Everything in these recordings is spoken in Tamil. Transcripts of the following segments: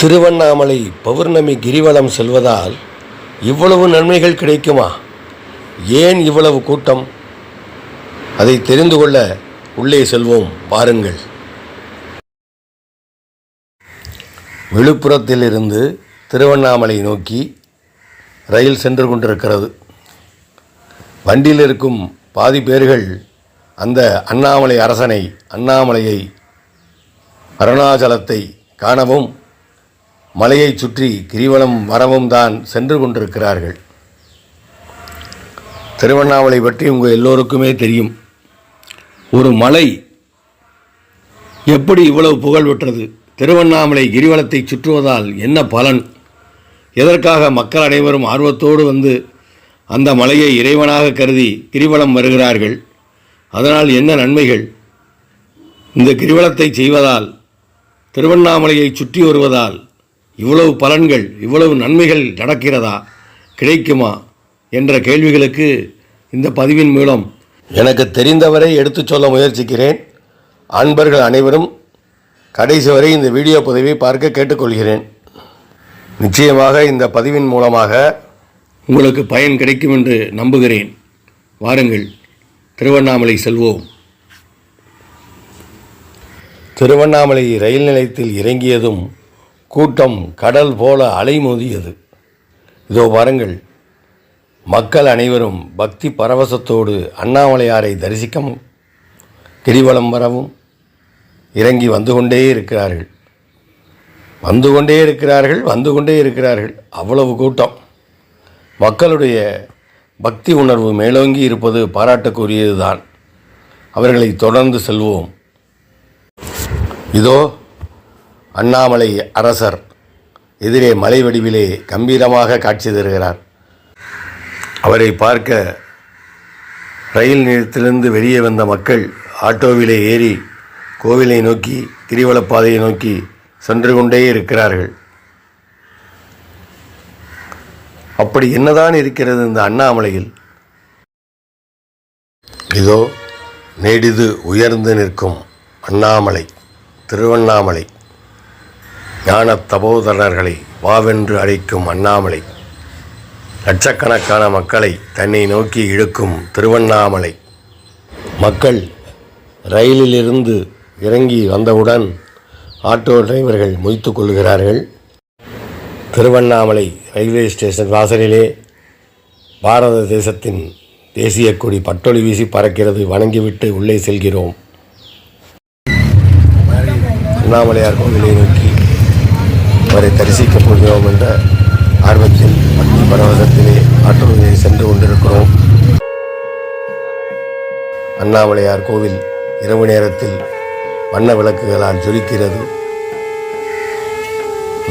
திருவண்ணாமலை பௌர்ணமி கிரிவலம் செல்வதால் இவ்வளவு நன்மைகள் கிடைக்குமா? ஏன் இவ்வளவு கூட்டம்? அதை தெரிந்து கொள்ள உள்ளே செல்வோம் பாருங்கள் விழுப்புரத்திலிருந்து திருவண்ணாமலை நோக்கி ரயில் சென்று கொண்டிருக்கிறது. வண்டியில் இருக்கும் பாதி பேர்கள் அந்த அண்ணாமலை அரசனை அண்ணாமலையை அருணாச்சலத்தை காணவும் மலையைச் சுற்றி கிரிவலம் வரவும் தான் சென்று கொண்டிருக்கிறார்கள். திருவண்ணாமலை பற்றி உங்கள் எல்லோருக்குமே தெரியும். ஒரு மலை எப்படி இவ்வளவு புகழ் பெற்றது திருவண்ணாமலை கிரிவலத்தை சுற்றுவதால் என்ன பலன்? எதற்காக மக்கள் அனைவரும் ஆர்வத்தோடு வந்து அந்த மலையை இறைவனாக கருதி கிரிவலம் வருகிறார்கள்? அதனால் என்ன நன்மைகள்? இந்த கிரிவலத்தை செய்வதால் திருவண்ணாமலையை சுற்றி வருவதால் இவ்வளவு பலன்கள் இவ்வளவு நன்மைகள் நடக்கிறதா? கிடைக்குமா? என்ற கேள்விகளுக்கு இந்த பதிவின் மூலம் எனக்கு தெரிந்தவரை எடுத்துச் சொல்ல முயற்சிக்கிறேன். அன்பர்கள் அனைவரும் கடைசி வரை இந்த வீடியோ பதிவை பார்க்க கேட்டுக்கொள்கிறேன். நிச்சயமாக இந்த பதிவின் மூலமாக உங்களுக்கு பயன் கிடைக்கும் என்று நம்புகிறேன். வாருங்கள் திருவண்ணாமலை செல்வோம். திருவண்ணாமலை ரயில் நிலையத்தில் இறங்கியதும் கூட்டம் கடல் போல அலைமோதியது. இதோ பாருங்கள் மக்கள் அனைவரும் பக்தி பரவசத்தோடு அண்ணாமலையாரை தரிசிக்கவும் கிரிவலம் வரவும் இறங்கி வந்து கொண்டே இருக்கிறார்கள். வந்து கொண்டே இருக்கிறார்கள் வந்து கொண்டே இருக்கிறார்கள். அவ்வளவு கூட்டம். மக்களுடைய பக்தி உணர்வு மேலோங்கி இருப்பது பாராட்டுக்குரியதுதான். அவர்களை தொடர்ந்து செல்வோம். இதோ அண்ணாமலை அரசர் எதிரே மலை வடிவிலே கம்பீரமாக காட்சி தருகிறார். அவரை பார்க்க ரயில் நிலையத்திலிருந்து வெளியே வந்த மக்கள் ஆட்டோவிலே ஏறி கோவிலை நோக்கி கிரிவலப்பாதையை நோக்கி சென்று கொண்டே இருக்கிறார்கள். அப்படி என்னதான் இருக்கிறது இந்த அண்ணாமலையில்? இதோ நெடிது உயர்ந்து நிற்கும் அண்ணாமலை திருவண்ணாமலை. ஞான தபோதரர்களை வாவென்று அழைக்கும் அண்ணாமலை. லட்சக்கணக்கான மக்களை தன்னை நோக்கி இழுக்கும் திருவண்ணாமலை. மக்கள் ரயிலிலிருந்து இறங்கி வந்தவுடன் ஆட்டோ டிரைவர்கள் முய்த்து கொள்கிறார்கள். திருவண்ணாமலை ரயில்வே ஸ்டேஷன் வாசலிலே பாரத தேசத்தின் தேசிய கொடி பட்டொளி வீசி பறக்கிறது. வணங்கிவிட்டு உள்ளே செல்கிறோம். அண்ணாமலையார் கோவிலை நோக்கி அவரை தரிசிக்கப் போகிறோம் என்ற ஆர்வத்தில் பக்தி பரவசத்திலே ஆட்டோவிலே சென்று கொண்டிருக்கிறோம். அண்ணாமலையார் கோவில் இரவு நேரத்தில் வண்ண விளக்குகளால் ஜொலிக்கிறது.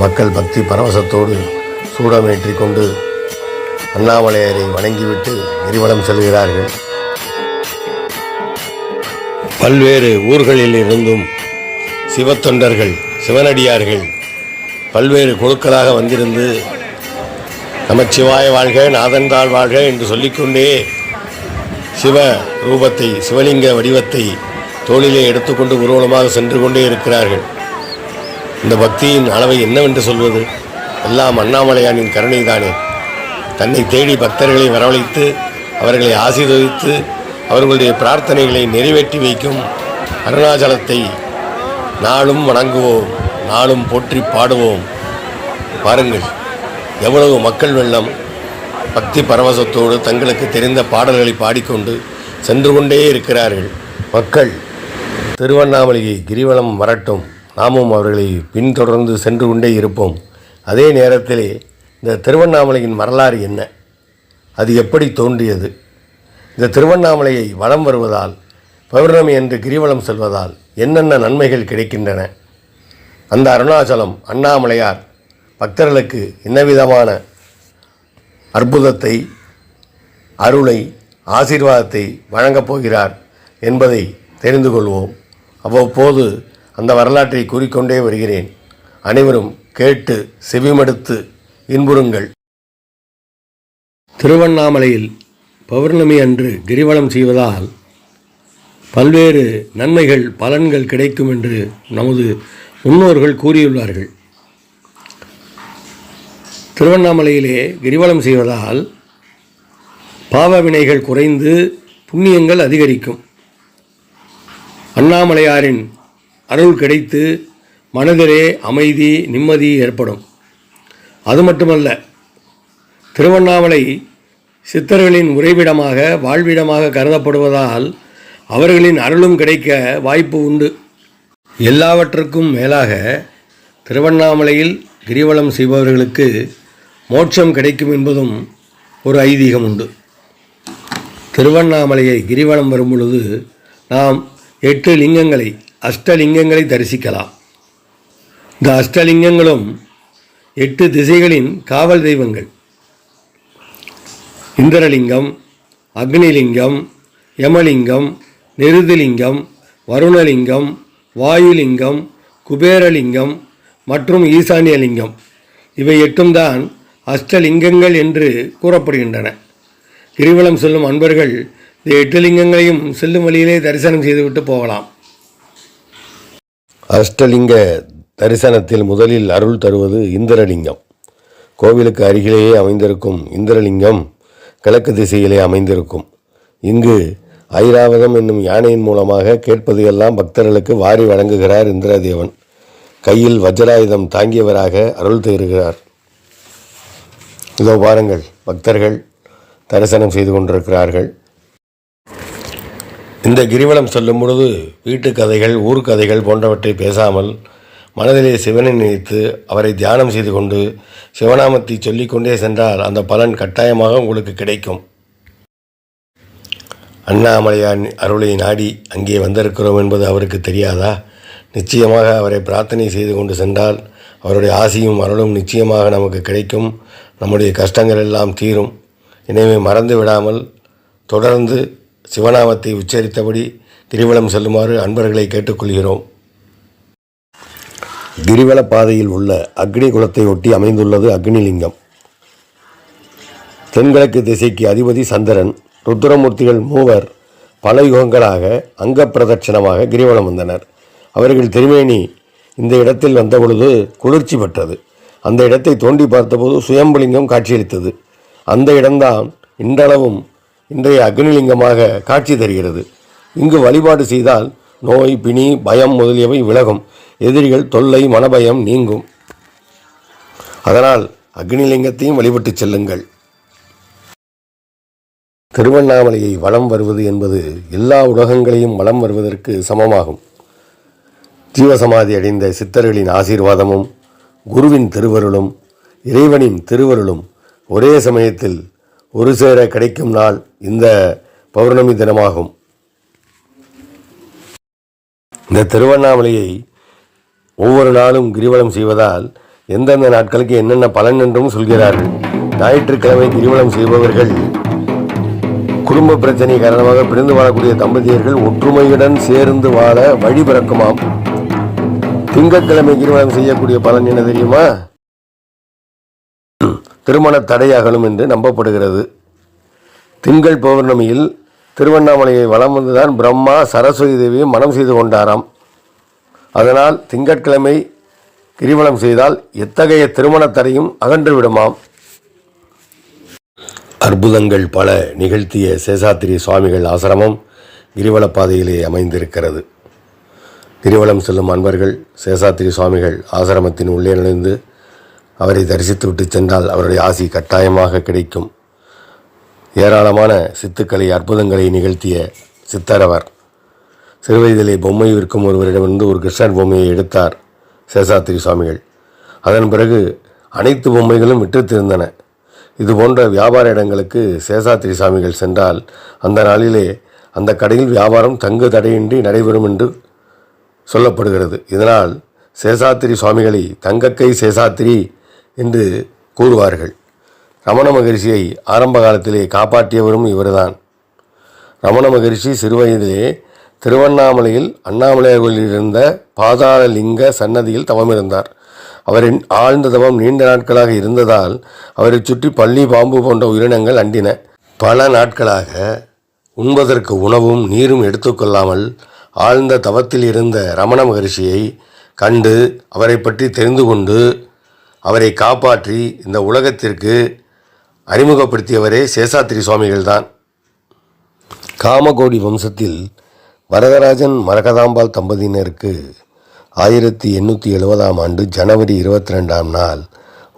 மக்கள் பக்தி பரவசத்தோடு சூடமேற்றி கொண்டு அண்ணாமலையாரை வணங்கிவிட்டு கிரிவலம் செல்கிறார்கள். பல்வேறு ஊர்களில் இருந்தும் சிவத்தொண்டர்கள் சிவனடியார்கள் பல்வேறு குழுக்களாக வந்திருந்து நமச்சிவாய வாழ்க நாதன்தாள் வாழ்க என்று சொல்லிக்கொண்டே சிவ ரூபத்தை சிவலிங்க வடிவத்தை தோளிலே எடுத்துக்கொண்டு ஊர்வலமாக சென்று கொண்டே இருக்கிறார்கள். இந்த பக்தியின் அளவை என்னவென்று சொல்வது? எல்லாம் அண்ணாமலையானின் கருணைதானே. தன்னை தேடி பக்தர்களை வரவழைத்து அவர்களை ஆசீர்வதித்து அவர்களுடைய பிரார்த்தனைகளை நிறைவேற்றி வைக்கும் அருணாச்சலத்தை நாளும் வணங்குவோம். நாளும் போற்றி பாடுவோம். பாருங்கள் எவ்வளவு மக்கள் வெள்ளம். பக்தி பரவசத்தோடு தங்களுக்கு தெரிந்த பாடல்களை பாடிக்கொண்டு சென்று கொண்டே இருக்கிறார்கள். மக்கள் திருவண்ணாமலையை கிரிவலம் வரட்டும். நாமும் அவர்களை பின்தொடர்ந்து சென்று கொண்டே இருப்போம். அதே நேரத்திலே இந்த திருவண்ணாமலையின் வரலாறு என்ன? அது எப்படி தோன்றியது? இந்த திருவண்ணாமலையை வலம் வருவதால் பௌர்ணமி என்று கிரிவலம் செல்வதால் என்னென்ன நன்மைகள் கிடைக்கின்றன? அந்த அருணாச்சலம் அண்ணாமலையார் பக்தர்களுக்கு என்ன விதமான அற்புதத்தை அருளை ஆசீர்வாதத்தை வழங்கப் போகிறார் என்பதை தெரிந்து கொள்வோம். அவ்வப்போது அந்த வரலாற்றை கூறிக்கொண்டே வருகிறேன். அனைவரும் கேட்டு செவிமடுத்து இன்புறுங்கள். திருவண்ணாமலையில் பௌர்ணமி அன்று கிரிவலம் செய்வதால் பல்வேறு நன்மைகள் பலன்கள் கிடைக்கும் என்று நமது முன்னோர்கள் கூறியுள்ளார்கள். திருவண்ணாமலையிலே கிரிவலம் செய்வதால் பாவ வினைகள் குறைந்து புண்ணியங்கள் அதிகரிக்கும். அண்ணாமலையாரின் அருள் கிடைத்து மனதிலே அமைதி நிம்மதி ஏற்படும். அது மட்டுமல்ல திருவண்ணாமலை சித்தர்களின் உறைவிடமாக வாழ்விடமாக கருதப்படுவதால் அவர்களின் அருளும் கிடைக்க வாய்ப்பு உண்டு. எல்லாவற்றுக்கும் மேலாக திருவண்ணாமலையில் கிரிவலம் செய்பவர்களுக்கு மோட்சம் கிடைக்கும் என்பதும் ஒரு ஐதீகம் உண்டு. திருவண்ணாமலையை கிரிவலம் வரும் பொழுது நாம் எட்டு லிங்கங்களை அஷ்டலிங்கங்களை தரிசிக்கலாம். இந்த அஷ்டலிங்கங்களும் எட்டு திசைகளின் காவல் தெய்வங்கள். இந்திரலிங்கம் அக்னிலிங்கம் யமலிங்கம் நிருதிலிங்கம் வருணலிங்கம் வாயுலிங்கம் குபேரலிங்கம் மற்றும் ஈசானியலிங்கம். இவை எட்டும் தான் அஷ்டலிங்கங்கள் என்று கூறப்படுகின்றன. கிரிவலம் செல்லும் அன்பர்கள் இந்த எட்டு லிங்கங்களையும் செல்லும் வழியிலே தரிசனம் செய்துவிட்டு போகலாம். அஷ்டலிங்க தரிசனத்தில் முதலில் அருள் தருவது இந்திரலிங்கம். கோவிலுக்கு அருகிலேயே அமைந்திருக்கும் இந்திரலிங்கம் கிழக்கு திசையிலே அமைந்திருக்கும். இங்கு ஐராவதம் என்னும் யானையின் மூலமாக கேட்பது எல்லாம் பக்தர்களுக்கு வாரி வழங்குகிறார் இந்திரதேவன். கையில் வஜ்ராயுதம் தாங்கியவராக அருள் தருகிறார் இதோ பாருங்கள் பக்தர்கள் தரிசனம் செய்து கொண்டிருக்கிறார்கள். இந்த கிரிவலம் செல்லும் பொழுது வீட்டு கதைகள் ஊர்க்கதைகள் போன்றவற்றை பேசாமல் மனதிலே சிவனை நினைத்து அவரை தியானம் செய்து கொண்டு சிவநாமத்தை சொல்லிக்கொண்டே சென்றால் அந்த பலன் கட்டாயமாக உங்களுக்கு கிடைக்கும். அண்ணாமலையான் அருளை நாடி அங்கே வந்திருக்கிறோம் என்பது அவருக்கு தெரியாதா? நிச்சயமாக அவரை பிரார்த்தனை செய்து கொண்டு சென்றால் அவருடைய ஆசியும் அருளும் நிச்சயமாக நமக்கு கிடைக்கும். நம்முடைய கஷ்டங்கள் எல்லாம் தீரும். எனவே மறந்து விடாமல் தொடர்ந்து சிவநாமத்தை உச்சரித்தபடி கிரிவலம் செல்லுமாறு அன்பர்களை கேட்டுக்கொள்கிறோம். கிரிவல பாதையில் உள்ள அக்னி குலத்தை ஒட்டி அமைந்துள்ளது அக்னிலிங்கம். தென்கிழக்கு திசைக்கு அதிபதி சந்திரன். ருத்ரமூர்த்திகள் மூவர் பல யுகங்களாக அங்க பிரதட்சணமாக கிரிவலம் வந்தனர். அவர்கள் திருமேனி இந்த இடத்தில் வந்தபொழுது குளிர்ச்சி பெற்றது. அந்த இடத்தை தோண்டி பார்த்தபோது சுயம்புலிங்கம் காட்சியளித்தது. அந்த இடம்தான் இன்றளவும் இன்றைய அக்னிலிங்கமாக காட்சி தருகிறது. இங்கு வழிபாடு செய்தால் நோய் பிணி பயம் முதலியவை விலகும். எதிரிகள் தொல்லை மனபயம் நீங்கும். அதனால் அக்னிலிங்கத்தையும் வழிபட்டு செல்லுங்கள். திருவண்ணாமலையை வலம் வருவது என்பது எல்லா உலகங்களையும் வலம் வருவதற்கு சமமாகும். ஜீவசமாதி அடைந்த சித்தர்களின் ஆசீர்வாதமும் குருவின் திருவருளும் இறைவனின் திருவருளும் ஒரே சமயத்தில் ஒரு சேர கிடைக்கும் நாள் இந்த பௌர்ணமி தினமாகும். இந்த திருவண்ணாமலையை ஒவ்வொரு நாளும் கிரிவலம் செய்வதால் எந்தெந்த நாட்களுக்கு என்னென்ன பலன் என்றும் சொல்கிறார்கள். ஞாயிற்றுக்கிழமை கிரிவலம் செய்பவர்கள் குடும்ப பிரச்சனை காரணமாக பிரிந்து வாழக்கூடிய தம்பதியர்கள் ஒற்றுமையுடன் சேர்ந்து வாழ வழி பிறக்குமாம். திங்கட்கிழமை கிரிவலம் செய்யக்கூடிய பலன் என்ன தெரியுமா? திருமண தடை அகலும் என்று நம்பப்படுகிறது. திங்கள் பௌர்ணமியில் திருவண்ணாமலையை வலம் வந்துதான் பிரம்மா சரஸ்வதி தேவியை மனம் செய்து கொண்டாராம். அதனால் திங்கட்கிழமை கிரிவலம் செய்தால் எத்தகைய திருமண தடையும் அகன்று விடுமாம். அற்புதங்கள் பல நிகழ்த்திய சேஷாத்திரி சுவாமிகள் ஆசிரமம் கிரிவலப்பாதையிலே அமைந்திருக்கிறது. கிரிவலம் செல்லும் அன்பர்கள் சேஷாத்திரி சுவாமிகள் ஆசிரமத்தின் உள்ளே நுழைந்து அவரை தரிசித்துவிட்டு சென்றால் அவருடைய ஆசி கட்டாயமாக கிடைக்கும். ஏராளமான சித்துக்களை அற்புதங்களை நிகழ்த்திய சித்தரவர். சிறுவயதிலே பொம்மை விற்கும் ஒருவரிடமிருந்து ஒரு கிருஷ்ணர் பொம்மையை எடுத்தார் சேஷாத்திரி சுவாமிகள். அதன் பிறகு அனைத்து பொம்மைகளும் விட்டுத்திருந்தன இது போன்ற வியாபார இடங்களுக்கு சேஷாத்திரி சாமிகள் சென்றால் அந்த நாளிலே அந்த கடையில் வியாபாரம் தங்கு தடையின்றி நடைபெறும் என்று சொல்லப்படுகிறது. இதனால் சேஷாத்திரி சுவாமிகளை தங்கக்கை சேஷாத்திரி என்று கூறுவார்கள். ரமண மகரிஷியை ஆரம்ப காலத்திலே காப்பாற்றியவரும் இவர்தான். ரமண மகரிஷி சிறுவயதிலே திருவண்ணாமலையில் அண்ணாமலையார் கோயிலில் இருந்த பாதாள லிங்க சன்னதியில் தவமிருந்தார். அவரின் ஆழ்ந்த தவம் நீண்ட நாட்களாக இருந்ததால் அவரை சுற்றி பள்ளி பாம்பு போன்ற உயிரினங்கள் அண்டின. பல நாட்களாக உண்பதற்கு உணவும் நீரும் எடுத்துக்கொள்ளாமல் ஆழ்ந்த தவத்தில் இருந்த ரமண மகரிஷியை கண்டு அவரை பற்றி தெரிந்து கொண்டு அவரை காப்பாற்றி இந்த உலகத்திற்கு அறிமுகப்படுத்தியவரே சேஷாத்திரி சுவாமிகள்தான். காமகோடி வம்சத்தில் வரதராஜன் மரகதாம்பாள் தம்பதியினருக்கு ஆயிரத்தி எண்ணூற்றி எழுபதாம் ஆண்டு ஜனவரி இருபத்தி ரெண்டாம் நாள்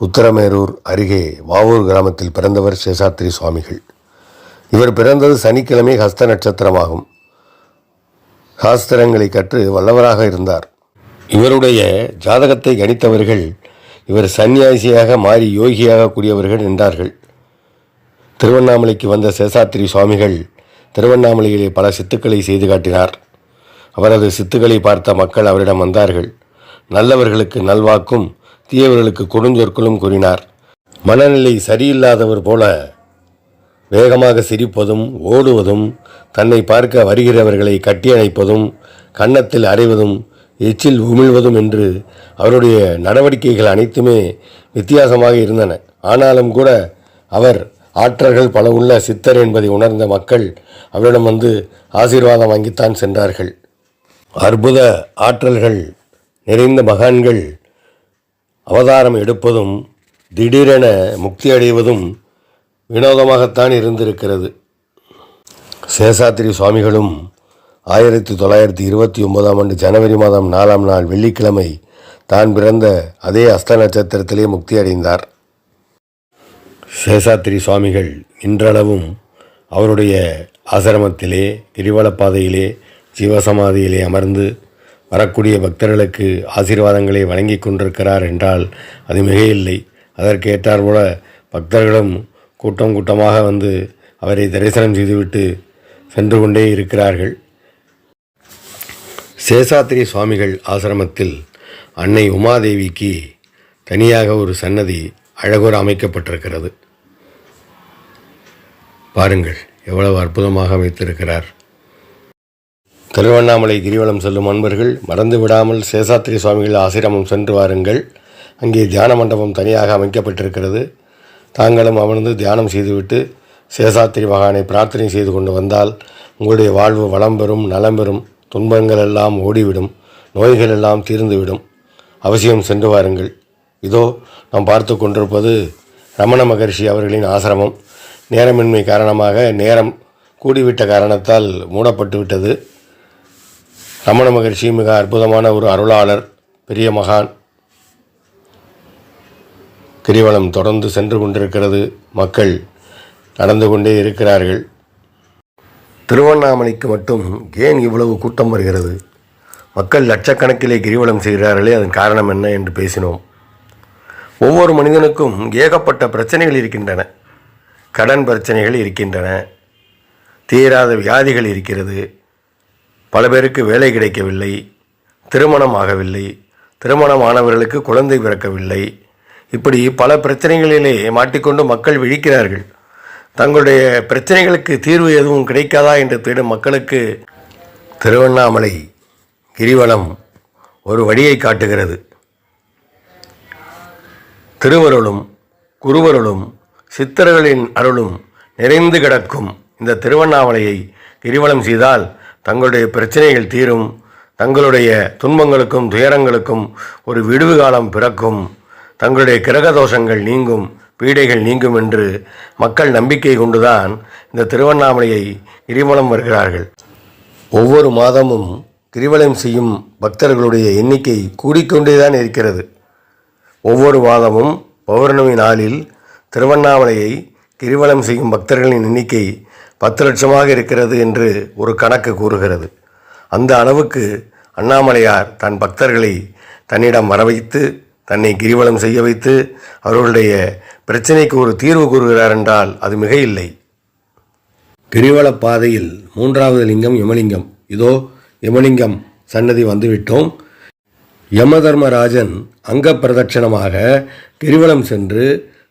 உத்தரமேரூர் அருகே வாவூர் கிராமத்தில் பிறந்தவர் சேஷாத்ரி சுவாமிகள். இவர் பிறந்தது சனிக்கிழமை ஹஸ்த நட்சத்திரமாகும். சாஸ்திரங்களை கற்று வல்லவராக இருந்தார். இவருடைய ஜாதகத்தை கணித்தவர்கள் இவர் சன்னியாசியாக மாறி யோகியாக கூடியவர்கள் என்றார்கள். திருவண்ணாமலைக்கு வந்த சேஷாத்திரி சுவாமிகள் திருவண்ணாமலையிலே பல சித்துக்களை செய்து காட்டினார். அவரது சித்துக்களை பார்த்த மக்கள் அவரிடம் வந்தார்கள். நல்லவர்களுக்கு நல்வாக்கும் தீயவர்களுக்கு கொடுஞ்சொற்களும் கூறினார். மனநிலை சரியில்லாதவர் போல வேகமாக சிரிப்பதும் ஓடுவதும் தன்னை பார்க்க வருகிறவர்களை கட்டியணைப்பதும் கன்னத்தில் அறைவதும் எச்சில் உமிழ்வதும் என்று அவருடைய நடவடிக்கைகள் அனைத்துமே வித்தியாசமாக இருந்தன. ஆனாலும் கூட அவர் ஆற்றர்கள் பல உள்ள சித்தர் என்பதை உணர்ந்த மக்கள் அவரிடம் வந்து ஆசீர்வாதம் வாங்கித்தான் சென்றார்கள். அற்புத ஆற்றல்கள் நிறைந்த மகான்கள் அவதாரம் எடுப்பதும் திடீரென முக்தி அடைவதும் வினோதமாகத்தான் இருந்திருக்கிறது. சேஷாத்திரி சுவாமிகளும் ஆயிரத்தி தொள்ளாயிரத்தி இருபத்தி ஒன்பதாம் ஆண்டு ஜனவரி மாதம் நாலாம் நாள் வெள்ளிக்கிழமை தான் பிறந்த அதே அஸ்த நட்சத்திரத்திலே முக்தி அடைந்தார் சேஷாத்திரி சுவாமிகள் இன்றளவும் அவருடைய ஆசிரமத்திலே கிரிவலப்பாதையிலே ஜீவசமாதியிலே அமர்ந்து வரக்கூடிய பக்தர்களுக்கு ஆசீர்வாதங்களை வழங்கி கொண்டிருக்கிறார் என்றால் அது மிகையில்லை. அதற்கு ஏற்றாற்போல பக்தர்களும் கூட்டம் கூட்டமாக வந்து அவரை தரிசனம் செய்துவிட்டு சென்று கொண்டே இருக்கிறார்கள். சேஷாத்திரி சுவாமிகள் ஆசிரமத்தில் அன்னை உமாதேவிக்கு தனியாக ஒரு சன்னதி அழகுற அமைக்கப்பட்டிருக்கிறது. பாருங்கள் எவ்வளவு அற்புதமாக அமைத்திருக்கிறார் திருவண்ணாமலை கிரிவலம் செல்லும் அன்பர்கள் மறந்து விடாமல் சேஷாத்திரி சுவாமிகள் ஆசிரமம் சென்று வாருங்கள். அங்கே தியான மண்டபம் தனியாக அமைக்கப்பட்டிருக்கிறது. தாங்களும் அமர்ந்து தியானம் செய்துவிட்டு சேஷாத்திரி மகானை பிரார்த்தனை செய்து கொண்டு வந்தால் உங்களுடைய வாழ்வு வளம் பெறும் நலம் பெறும் துன்பங்கள் எல்லாம் ஓடிவிடும் நோய்கள் எல்லாம் தீர்ந்துவிடும். அவசியம் சென்று வாருங்கள். இதோ நாம் பார்த்து கொண்டிருப்பது ரமண மகர்ஷி அவர்களின் ஆசிரமம். நேரமின்மை காரணமாக நேரம் கூடிவிட்ட காரணத்தால் மூடப்பட்டு விட்டது ரமண மகிழ்ச்சி மிக அற்புதமான ஒரு அருளாளர் பெரிய மகான். கிரிவலம் தொடர்ந்து சென்று கொண்டிருக்கிறது. மக்கள் நடந்து கொண்டே இருக்கிறார்கள். திருவண்ணாமலைக்கு மட்டும் ஏன் இவ்வளவு கூட்டம் வருகிறது? மக்கள் லட்சக்கணக்கிலே கிரிவலம் செய்கிறார்களே அதன் காரணம் என்ன என்று பேசினோம். ஒவ்வொரு மனிதனுக்கும் ஏகப்பட்ட பிரச்சனைகள் இருக்கின்றன. கடன் பிரச்சனைகள் இருக்கின்றன. தீராத வியாதிகள் இருக்கிறது. பல பேருக்கு வேலை கிடைக்கவில்லை திருமணம் ஆகவில்லை திருமணமானவர்களுக்கு குழந்தை பிறக்கவில்லை. இப்படி பல பிரச்சனைகளிலே மாட்டிக்கொண்டு மக்கள் விழிக்கிறார்கள். தங்களுடைய பிரச்சனைகளுக்கு தீர்வு எதுவும் கிடைக்காதா என்று தேடும் மக்களுக்கு திருவண்ணாமலை கிரிவலம் ஒரு வழியை காட்டுகிறது. திருவருளும் குருவருளும் சித்தர்களின் அருளும் நிறைந்து கிடக்கும் இந்த திருவண்ணாமலையை கிரிவலம் செய்தால் தங்களுடைய பிரச்சனைகள் தீரும் தங்களுடைய துன்பங்களுக்கும் துயரங்களுக்கும் ஒரு விடுவு காலம் பிறக்கும். தங்களுடைய கிரக தோஷங்கள் நீங்கும் பீடைகள் நீங்கும் என்று மக்கள் நம்பிக்கை கொண்டுதான் இந்த திருவண்ணாமலையை கிரிவலம் வருகிறார்கள். ஒவ்வொரு மாதமும் கிரிவலம் செய்யும் பக்தர்களுடைய எண்ணிக்கை கூடிக்கொண்டேதான் இருக்கிறது. ஒவ்வொரு மாதமும் பௌர்ணமி நாளில் திருவண்ணாமலையை கிரிவலம் செய்யும் பக்தர்களின் எண்ணிக்கை பத்து லட்சமாக இருக்கிறது என்று ஒரு கணக்கு கூறுகிறது. அந்த அளவுக்கு அண்ணாமலையார் தன் பக்தர்களை தன்னிடம் வரவைத்து தன்னை கிரிவலம் செய்ய வைத்து அவர்களுடைய பிரச்சனைக்கு ஒரு தீர்வு கூறுகிறார் என்றால் அது மிக இல்லை கிரிவல பாதையில் மூன்றாவது லிங்கம் யமலிங்கம். இதோ யமலிங்கம் சன்னதி வந்துவிட்டோம். யமதர்மராஜன் அங்க பிரதட்சணமாக கிரிவலம் சென்று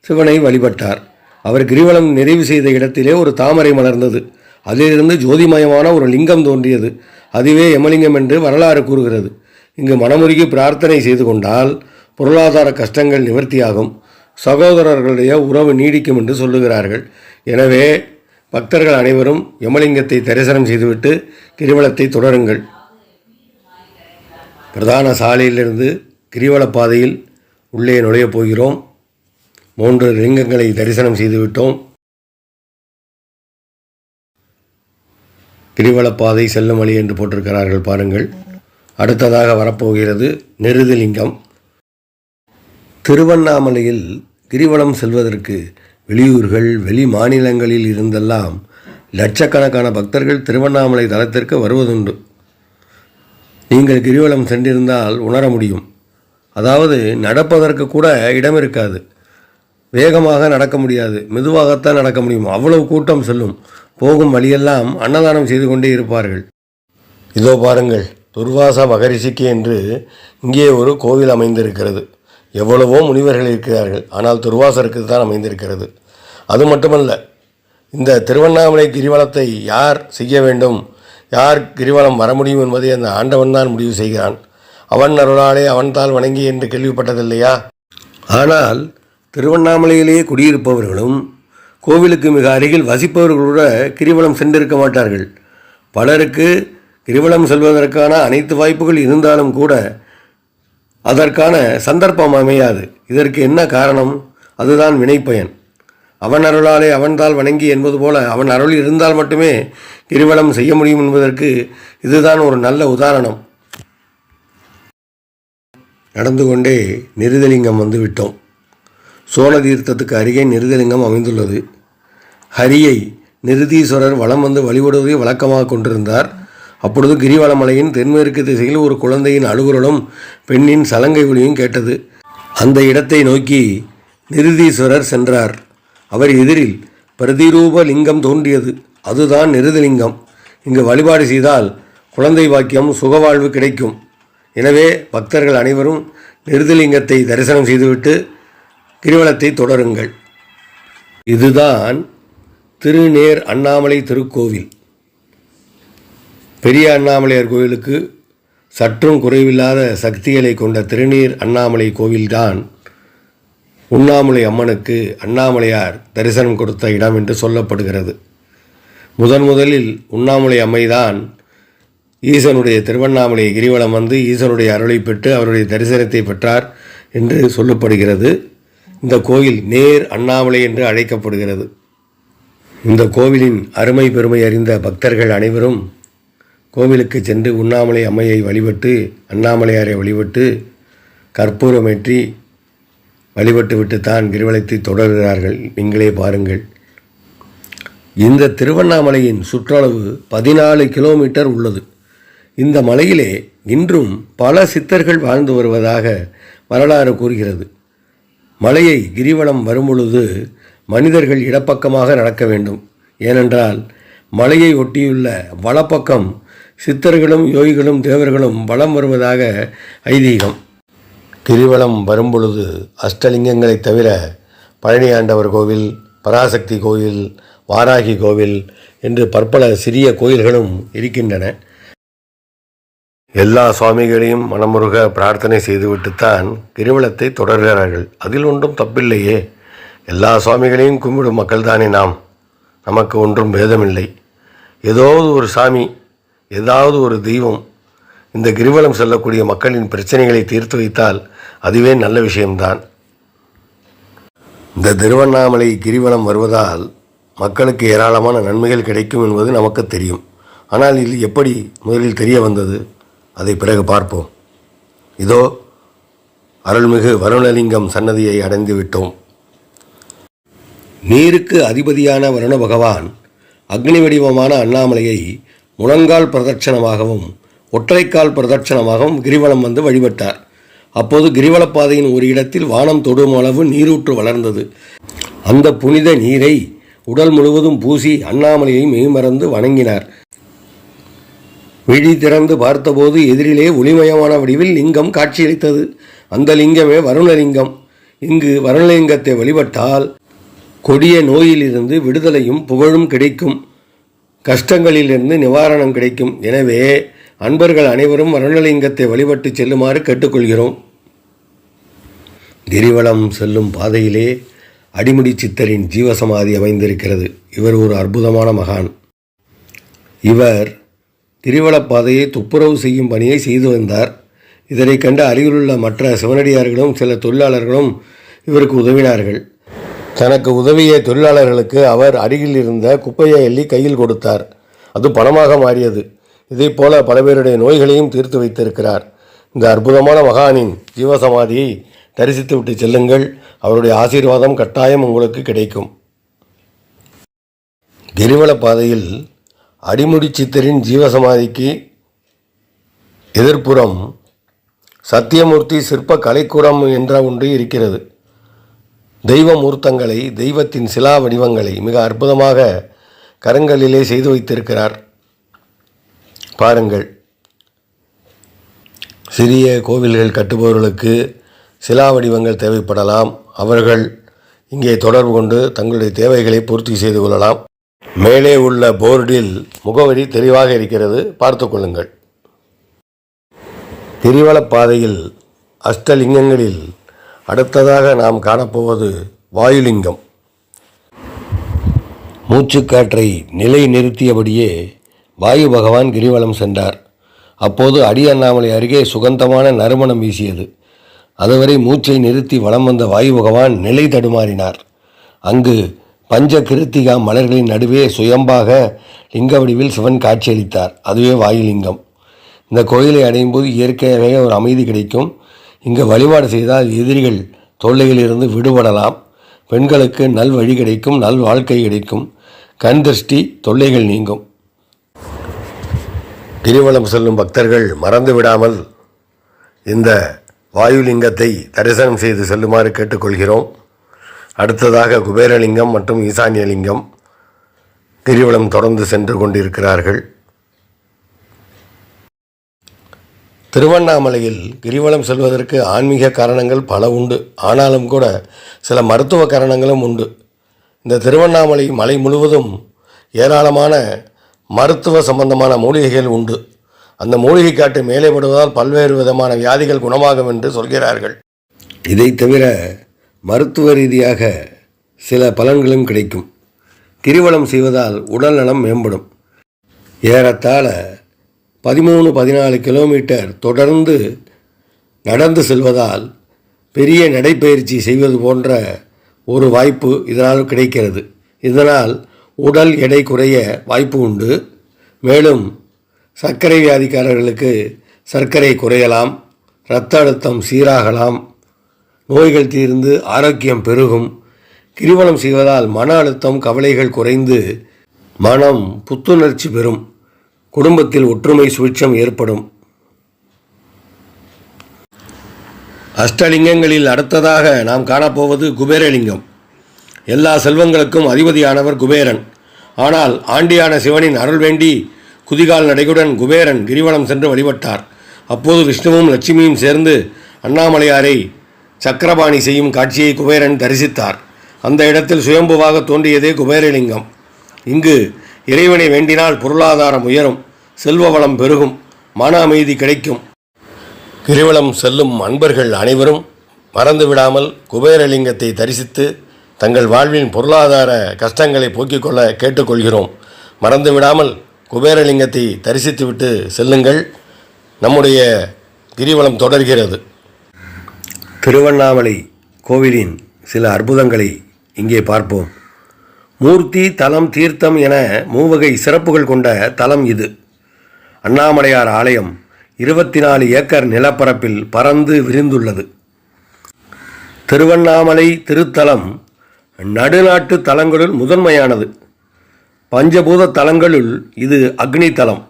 சிவனை வழிபட்டார். அவர் கிரிவலம் நிறைவு செய்த இடத்திலே ஒரு தாமரை மலர்ந்தது. அதிலிருந்து ஜோதிமயமான ஒரு லிங்கம் தோன்றியது. அதுவே யமலிங்கம் என்று வரலாறு கூறுகிறது. இங்கு மனமுருகி பிரார்த்தனை செய்து கொண்டால் பொருளாதார கஷ்டங்கள் நிவர்த்தியாகும். சகோதரர்களுடைய உறவு நீடிக்கும் என்று சொல்லுகிறார்கள். எனவே பக்தர்கள் அனைவரும் யமலிங்கத்தை தரிசனம் செய்துவிட்டு கிரிவலத்தை தொடருங்கள். பிரதான சாலையிலிருந்து கிரிவல பாதையில் உள்ளே நுழையப் போகிறோம். மூன்று லிங்கங்களை தரிசனம் செய்துவிட்டோம். கிரிவலப்பாதை செல்லும் வழி என்று போட்டிருக்கிறார்கள் பாருங்கள். அடுத்ததாக வரப்போகிறது நெருதிலிங்கம். திருவண்ணாமலையில் கிரிவலம் செல்வதற்கு வெளியூர்கள் வெளி மாநிலங்களில் இருந்தெல்லாம் லட்சக்கணக்கான பக்தர்கள் திருவண்ணாமலை தலத்திற்கு வருவதுண்டு. நீங்கள் கிரிவலம் சென்றிருந்தால் உணர முடியும். அதாவது நடப்பதற்கு கூட இடம் இருக்காது வேகமாக நடக்க முடியாது. மெதுவாகத்தான் நடக்க முடியும். அவ்வளவு கூட்டம் செல்லும். போகும் வழியெல்லாம் அன்னதானம் செய்து கொண்டே இருப்பார்கள். இதோ பாருங்கள். துர்வாச மகரிஷிக்கு என்று இங்கே ஒரு கோவில் அமைந்திருக்கிறது. எவ்வளவோ முனிவர்கள் இருக்கிறார்கள். ஆனால் துர்வாசருக்கு தான் அமைந்திருக்கிறது. அது மட்டுமல்ல இந்த திருவண்ணாமலை கிரிவலத்தை யார் செய்ய வேண்டும்? யார் கிரிவலம் வர முடியும் என்பதை அந்த ஆண்டவன் தான் முடிவு செய்கிறான். அவன் அருளாலே அவன்தால் வணங்கி என்று கேள்விப்பட்டதில்லையா? ஆனால் திருவண்ணாமலையிலேயே குடியிருப்பவர்களும் கோவிலுக்கு மிக அருகில் வசிப்பவர்களோட கிரிவலம் சென்றிருக்க மாட்டார்கள். பலருக்கு கிரிவலம் செல்வதற்கான அனைத்து வாய்ப்புகள் இருந்தாலும் கூட அதற்கான சந்தர்ப்பம் அமையாது. இதற்கு என்ன காரணம்? அதுதான் வினைப்பயன். அவன் அருளாலே அவன்தால் வணங்கி என்பது போல அவன் அருள் இருந்தால் மட்டுமே கிரிவலம் செய்ய முடியும் என்பதற்கு இதுதான் ஒரு நல்ல உதாரணம். நடந்து கொண்டே நெருதலிங்கம் வந்து விட்டோம் சோழ தீர்த்தத்துக்கு அருகே நிருதலிங்கம் அமைந்துள்ளது. ஹரியை நிருதீஸ்வரர் வலம் வந்து வழிபடுவதை வழக்கமாக கொண்டிருந்தார். அப்பொழுது கிரிவலமலையின் தென்மேற்கு திசையில் ஒரு குழந்தையின் அழுகுரலும் பெண்ணின் சலங்கை ஒளியும் கேட்டது. அந்த இடத்தை நோக்கி நிருதீஸ்வரர் சென்றார். அவர் எதிரில் பிரதிரூப லிங்கம் தோன்றியது. அதுதான் நிருதலிங்கம். இங்கு வழிபாடு செய்தால் குழந்தை வாக்கியம் சுகவாழ்வு கிடைக்கும். எனவே பக்தர்கள் அனைவரும் நிருதலிங்கத்தை தரிசனம் செய்துவிட்டு கிரிவலத்தை தொடருங்கள். இதுதான் திருநேர் அண்ணாமலை திருக்கோவில். பெரிய அண்ணாமலையார் கோவிலுக்கு சற்றும் குறைவில்லாத சக்திகளை கொண்ட திருநீர் அண்ணாமலை கோவில்தான் உண்ணாமலை அம்மனுக்கு அண்ணாமலையார் தரிசனம் கொடுத்த இடம் என்று சொல்லப்படுகிறது. முதன் முதலில் உண்ணாமலை அம்மைதான் ஈசனுடைய திருவண்ணாமலை கிரிவலம் வந்து ஈசனுடைய அருளை பெற்று அவருடைய தரிசனத்தை பெற்றார் என்று சொல்லப்படுகிறது. இந்த கோயில் நேர் அண்ணாமலை என்று அழைக்கப்படுகிறது. இந்த கோவிலின் அருமை பெருமை அறிந்த பக்தர்கள் அனைவரும் கோவிலுக்கு சென்று உண்ணாமலை அம்மையை வழிபட்டு அண்ணாமலையாரை வழிபட்டு கற்பூரமேற்றி வழிபட்டுவிட்டு தான் கிரிவலத்தை தொடர்கிறார்கள். நீங்களே பாருங்கள். இந்த திருவண்ணாமலையின் சுற்றளவு பதினாலு கிலோமீட்டர் உள்ளது. இந்த மலையிலே இன்றும் பல சித்தர்கள் வாழ்ந்து வருவதாக வரலாறு கூறுகிறது. மலையை கிரிவலம் வரும்பொழுது மனிதர்கள் இடப்பக்கமாக நடக்க வேண்டும். ஏனென்றால் மலையை ஒட்டியுள்ள வலப்பக்கம் சித்தர்களும் யோகிகளும் தேவர்களும் வலம் வருவதாக ஐதீகம். கிரிவலம் வரும்பொழுது அஷ்டலிங்கங்களைத் தவிர பழனி ஆண்டவர் கோவில் பராசக்தி கோவில் வாராகி கோவில் என்று பற்பல சிறிய கோயில்களும் இருக்கின்றன. எல்லா சுவாமிகளையும் மனமுருக பிரார்த்தனை செய்துவிட்டுத்தான் கிரிவலத்தை தொடர்கிறார்கள். அதில் ஒன்றும் தப்பில்லையே. எல்லா சுவாமிகளையும் கும்பிடும் மக்கள்தானே நாம். நமக்கு ஒன்றும் பேதமில்லை. ஏதாவது ஒரு சாமி ஏதாவது ஒரு தெய்வம் இந்த கிரிவலம் செல்லக்கூடிய மக்களின் பிரச்சனைகளை தீர்த்து வைத்தால் அதுவே நல்ல விஷயம்தான். இந்த திருவண்ணாமலை கிரிவலம் வருவதால் மக்களுக்கு ஏராளமான நன்மைகள் கிடைக்கும் என்பது நமக்கு தெரியும். ஆனால் இது எப்படி முதலில் தெரிய வந்தது? அதை பிறகு பார்ப்போம். இதோ அருள்மிகு வருணலிங்கம் சன்னதியை அடைந்து விட்டோம். நீருக்கு அதிபதியான வருண பகவான் அக்னி வடிவமான அண்ணாமலையை முழங்கால் பிரதட்சணமாகவும் ஒற்றைக்கால் பிரதட்சணமாகவும் கிரிவலம் வந்து வழிபட்டார். அப்போது கிரிவலப்பாதையின் ஒரு இடத்தில் வானம் தொடும் அளவு நீரூற்று வளர்ந்தது. அந்த புனித நீரை உடல் முழுவதும் பூசி அண்ணாமலையை மெய்மறந்து வணங்கினார். விழி திறந்து பார்த்தபோது எதிரிலே ஒளிமயமான வடிவில் லிங்கம் காட்சியளித்தது. அந்த லிங்கமே வருணலிங்கம். இங்கு வருணலிங்கத்தை வழிபட்டால் கொடிய நோயிலிருந்து விடுதலையும் புகழும் கிடைக்கும். கஷ்டங்களிலிருந்து நிவாரணம் கிடைக்கும். எனவே அன்பர்கள் அனைவரும் வருணலிங்கத்தை வழிபட்டு செல்லுமாறு கேட்டுக்கொள்கிறோம். கிரிவலம் செல்லும் பாதையிலே அடிமுடி சித்தரின் ஜீவசமாதி அமைந்திருக்கிறது. இவர் ஒரு அற்புதமான மகான். இவர் கிரிவலப் பாதையை துப்புரவு செய்யும் பணியை செய்து வந்தார். இதனை கண்டு அருகிலுள்ள மற்ற சிவனடியார்களும் சில தொழிலாளர்களும் இவருக்கு உதவினார்கள். தனக்கு உதவிய தொழிலாளர்களுக்கு அவர் அருகில் இருந்த குப்பையை எள்ளி கையில் கொடுத்தார். அது பணமாக மாறியது. இதைப் போல பல பேருடைய நோய்களையும் தீர்த்து வைத்திருக்கிறார். இந்த அற்புதமான மகானின் ஜீவசமாதியை தரிசித்துவிட்டு செல்லுங்கள். அவருடைய ஆசீர்வாதம் கட்டாயம் உங்களுக்கு கிடைக்கும். கிரிவல பாதையில் அடிமுடி சித்தரின் ஜீவசமாதிக்கு எதிர்ப்புறம் சத்தியமூர்த்தி சிற்ப கலைக்கூடம் என்ற ஒன்று இருக்கிறது. தெய்வ மூர்த்தங்களை தெய்வத்தின் சிலா வடிவங்களை மிக அற்புதமாக கரங்களிலே செய்து வைத்திருக்கிறார். பாருங்கள். சிறிய கோவில்கள் கட்டுபவர்களுக்கு சிலா வடிவங்கள் தேவைப்படலாம். அவர்கள் இங்கே தொடர்பு கொண்டு தங்களுடைய தேவைகளை பூர்த்தி செய்து கொள்ளலாம். மேலே உள்ள போர்டில் முகவரி தெளிவாக இருக்கிறது. பார்த்து கொள்ளுங்கள். திரிவலப்பாதையில் அஷ்டலிங்கங்களில் அடுத்ததாக நாம் காணப்போவது வாயுலிங்கம். மூச்சுக்காற்றை நிலை நிறுத்தியபடியே வாயு பகவான் கிரிவலம் சென்றார். அப்போது அடி அண்ணாமலை அருகே சுகந்தமான நறுமணம் வீசியது. அதுவரை மூச்சை நிறுத்தி வலம் வந்த வாயு பகவான் நிலை தடுமாறினார். அங்கு பஞ்ச கிருத்திகா மலர்களின் நடுவே சுயம்பாக லிங்க வடிவில் சிவன் காட்சியளித்தார். அதுவே வாயுலிங்கம். இந்த கோயிலை அடையும் போது இயற்கையாகவே ஒரு அமைதி கிடைக்கும். இங்கு வழிபாடு செய்தால் எதிரிகள் தொல்லைகளிலிருந்து விடுபடலாம். பெண்களுக்கு நல் வழி கிடைக்கும் நல் வாழ்க்கை கிடைக்கும். கண் திருஷ்டி தொல்லைகள் நீங்கும். கிரிவலம் செல்லும் பக்தர்கள் மறந்து விடாமல் இந்த வாயுலிங்கத்தை தரிசனம் செய்து செல்லுமாறு கேட்டுக்கொள்கிறோம். அடுத்ததாக குபேரலிங்கம் மற்றும் ஈசான்யலிங்கம் கிரிவலம் தொடர்ந்து சென்று கொண்டிருக்கிறார்கள். திருவண்ணாமலையில் கிரிவலம் செல்வதற்கு ஆன்மீக காரணங்கள் பல உண்டு. ஆனாலும் கூட சில மருத்துவ காரணங்களும் உண்டு. இந்த திருவண்ணாமலை மலை முழுவதும் ஏராளமான மருத்துவ சம்பந்தமான மூலிகைகள் உண்டு. அந்த மூலிகை காட்டு மேலே படுவதால் பல்வேறு விதமான வியாதிகள் குணமாகும் என்று சொல்கிறார்கள். இதை தவிர மருத்துவ ரீதியாக சில பலன்களும் கிடைக்கும். கிரிவலம் செய்வதால் உடல் நலம் மேம்படும். ஏறத்தாழ பதிமூணு பதினாலு கிலோமீட்டர் தொடர்ந்து நடந்து செல்வதால் பெரிய நடைப்பயிற்சி செய்வது போன்ற ஒரு வாய்ப்பு இதனால் கிடைக்கிறது. இதனால் உடல் எடை குறைய வாய்ப்பு உண்டு. மேலும் சர்க்கரை வியாதிக்காரர்களுக்கு சர்க்கரை குறையலாம் இரத்த அழுத்தம் சீராகலாம் நோய்கள் தீர்ந்து ஆரோக்கியம் பெருகும். கிரிவலம் செய்வதால் மன அழுத்தம் கவலைகள் குறைந்து மனம் புத்துணர்ச்சி பெறும். குடும்பத்தில் ஒற்றுமை சுவிட்சம் ஏற்படும். அஷ்டலிங்கங்களில் அடுத்ததாக நாம் காணப்போவது குபேரலிங்கம். எல்லா செல்வங்களுக்கும் அதிபதியானவர் குபேரன். ஆனால் ஆண்டியான சிவனின் அருள் வேண்டி குதிகால் நடையுடன் குபேரன் கிரிவலம் சென்று வழிபட்டார். அப்போது விஷ்ணுவும் லட்சுமியும் சேர்ந்து அண்ணாமலையாரை சக்கரபாணி செய்யும் காட்சியை குபேரன் தரிசித்தார். அந்த இடத்தில் சுயம்புவாக தோன்றியதே குபேரலிங்கம். இங்கு இறைவனை வேண்டினால் பொருளாதாரம் உயரும் செல்வ வளம் பெருகும் மன அமைதி கிடைக்கும். கிரிவலம் செல்லும் அன்பர்கள் அனைவரும் மறந்து விடாமல் குபேரலிங்கத்தை தரிசித்து தங்கள் வாழ்வின் பொருளாதார கஷ்டங்களை போக்கிக் கொள்ள கேட்டுக்கொள்கிறோம். மறந்து விடாமல் குபேரலிங்கத்தை தரிசித்துவிட்டு செல்லுங்கள். நம்முடைய கிரிவலம் தொடர்கிறது. திருவண்ணாமலை கோவிலின் சில அற்புதங்களை இங்கே பார்ப்போம். மூர்த்தி தலம் தீர்த்தம் என மூவகை சிறப்புகள் கொண்ட தலம் இது. அண்ணாமலையார் ஆலயம் இருபத்தி நாலு ஏக்கர் நிலப்பரப்பில் பறந்து விரிந்துள்ளது. திருவண்ணாமலை திருத்தலம் நடுநாட்டு தலங்களுள் முதன்மையானது. பஞ்சபூத தலங்களுள் இது அக்னி தலம்.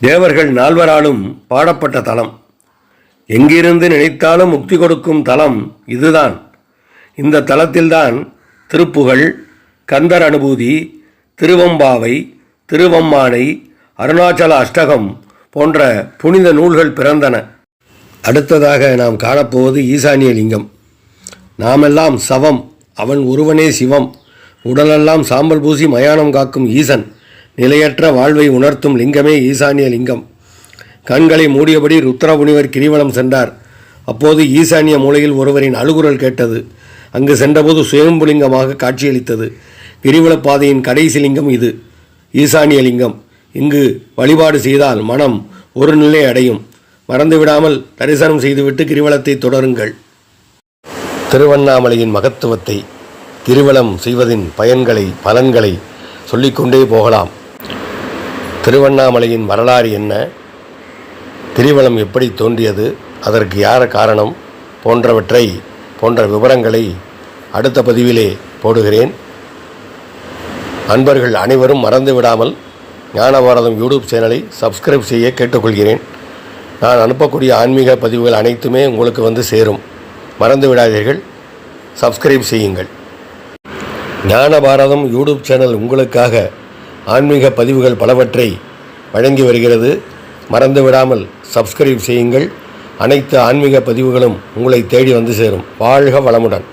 தேவர்கள் நால்வராலும் பாடப்பட்ட தலம். எங்கிருந்து நினைத்தாலும் முக்தி கொடுக்கும் தலம் இதுதான். இந்த தலத்தில்தான் திருப்புகழ் கந்தர் அனுபூதி திருவம்பாவை திருவம்மானை அருணாச்சல அஷ்டகம் போன்ற புனித நூல்கள் பிறந்தன. அடுத்ததாக நாம் காணப்போவது ஈசானிய லிங்கம் நாமெல்லாம் சவம் அவன் ஒருவனே சிவம். உடலெல்லாம் சாம்பல் பூசி மயானம் காக்கும் ஈசன். நிலையற்ற வாழ்வை உணர்த்தும் லிங்கமே ஈசானிய லிங்கம் கண்களை மூடியபடி ருத்ரமுனிவர் கிரிவலம் சென்றார். அப்போது ஈசானிய மூலையில் ஒருவரின் அழுகுரல் கேட்டது. அங்கு சென்றபோது சுயம்புலிங்கமாக காட்சியளித்தது. கிரிவல பாதையின் கடைசி லிங்கம் இது. ஈசானிய லிங்கம். இங்கு வழிபாடு செய்தால் மனம் ஒரு நிலை அடையும். மறந்துவிடாமல் தரிசனம் செய்துவிட்டு கிரிவலத்தை தொடருங்கள். திருவண்ணாமலையின் மகத்துவத்தை கிரிவலம் செய்வதின் பயன்களை பலன்களை சொல்லிக்கொண்டே போகலாம். திருவண்ணாமலையின் வரலாறு என்ன? திரிவலம் எப்படி தோன்றியது அதற்கு யார் காரணம் போன்றவற்றை போன்ற விவரங்களை அடுத்த பதிவிலே போடுகிறேன். அன்பர்கள் அனைவரும் மறந்து விடாமல் ஞானபாரதம் யூடியூப் சேனலை சப்ஸ்கிரைப் செய்ய கேட்டுக்கொள்கிறேன். நான் அனுப்பக்கூடிய ஆன்மீக பதிவுகள் அனைத்துமே உங்களுக்கு வந்து சேரும். மறந்து விடாதீர்கள் சப்ஸ்கிரைப் செய்யுங்கள். ஞானபாரதம் யூடியூப் சேனல் உங்களுக்காக ஆன்மீக பதிவுகள் பலவற்றை வழங்கி வருகிறது. மறந்து விடாமல் சப்ஸ்கிரைப் செய்யுங்கள். அனைத்து ஆன்மீக பதிவுகளும் உங்களை தேடி வந்து சேரும். வாழ்க வளமுடன்.